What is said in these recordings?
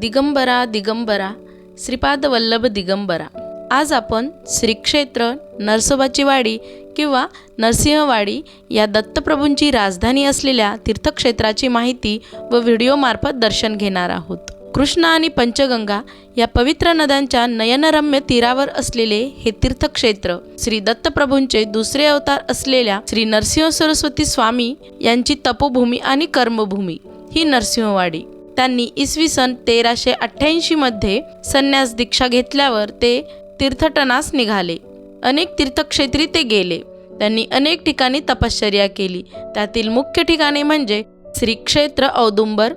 दिगंबरा दिगंबरा श्रीपाद वल्लभ दिगंबरा. आज आपण श्री क्षेत्र नरसोबाची वाडी किंवा नरसिंहवाडी या दत्तप्रभूंची राजधानी असलेल्या तीर्थक्षेत्राची माहिती व व्हिडिओमार्फत दर्शन घेणार आहोत. कृष्णा आणि पंचगंगा या पवित्र नद्यांच्या नयनरम्य तीरावर असलेले हे तीर्थक्षेत्र श्री दत्तप्रभूंचे दुसरे अवतार असलेल्या श्री नरसिंह सरस्वती स्वामी यांची तपोभूमी आणि कर्मभूमी ही नरसिंहवाडी. त्यांनी इसवी सन तेराशे अठ्ठ्याऐंशीमध्ये संन्यास दीक्षा घेतल्यावर ते तीर्थटनास निघाले. अनेक तीर्थक्षेत्री ते गेले. त्यांनी अनेक ठिकाणी तपश्चर्या केली. त्यातील मुख्य ठिकाणे म्हणजे श्री क्षेत्र औदुंबर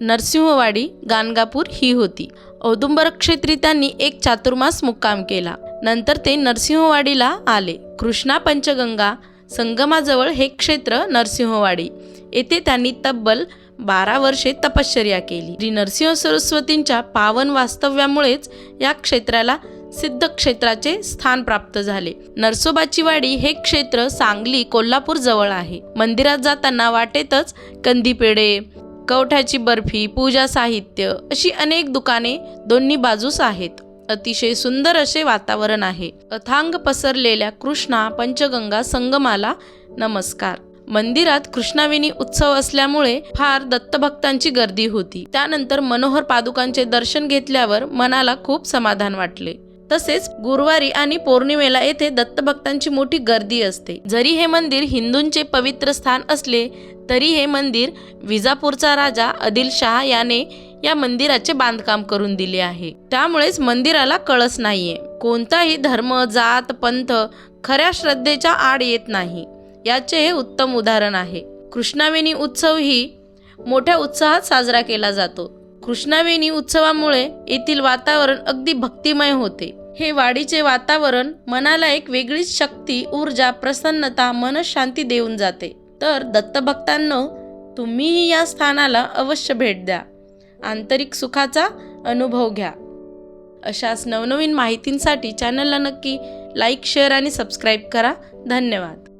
नरसिंहवाडी गाणगापूर ही होती. औदुंबर क्षेत्री त्यांनी एक चातुर्मास मुक्काम केला. नंतर ते नरसिंहवाडीला आले. कृष्णा पंचगंगा संगमाजवळ हे क्षेत्र नरसिंहवाडी. येथे त्यांनी तब्बल बारा वर्षे तपश्चर्या केली. श्री नरसिंह सरस्वतींच्या पावन वास्तव्यामुळेच या क्षेत्राला सिद्ध क्षेत्राचे स्थान प्राप्त झाले. नरसोबाची वाडी हे क्षेत्र सांगली कोल्हापूर जवळ आहे. मंदिरात जाताना वाटेतच कंदीपेढे कवठ्याची बर्फी पूजा साहित्य अशी अनेक दुकाने दोन्ही बाजूस आहेत. अतिशय सुंदर असे वातावरण आहे. अथांग पसरलेल्या कृष्णा पंचगंगा संगमाला नमस्कार. मंदिरात कृष्णाविनी उत्सव असल्यामुळे फार दत्तभक्तांची गर्दी होती. त्यानंतर मनोहर पादुकांचे दर्शन घेतल्यावर मनाला खूप समाधान वाटले. तसेच गुरुवारी आणि पौर्णिमेला येथे दत्तभक्तांची मोठी गर्दी असते. जरी हे मंदिर हिंदूंचे पवित्र स्थान असले तरी हे मंदिर विजापूरचा राजा आदिलशहा याने या मंदिराचे बांधकाम करून दिले आहे. त्यामुळेच मंदिराला कळस नाहीये. कोणताही धर्म जात पंथ खऱ्या श्रद्धेच्या आड येत नाही. याचे हे उत्तम उदाहरण आहे. कृष्णावेणी उत्सव ही मोठ्या उत्साहात साजरा केला जातो. कृष्णावेणी उत्सवामुळे येथील वातावरण अगदी भक्तिमय होते. हे वाडीचे वातावरण मनाला एक वेगळीच शक्ती ऊर्जा प्रसन्नता मनशांती देऊन जाते. तर दत्तभक्तांनो तुम्हीही या स्थानाला अवश्य भेट द्या. आंतरिक सुखाचा अनुभव घ्या. अशाच नवनवीन माहितींसाठी चॅनलला नक्की लाईक शेअर आणि सबस्क्राईब करा. धन्यवाद.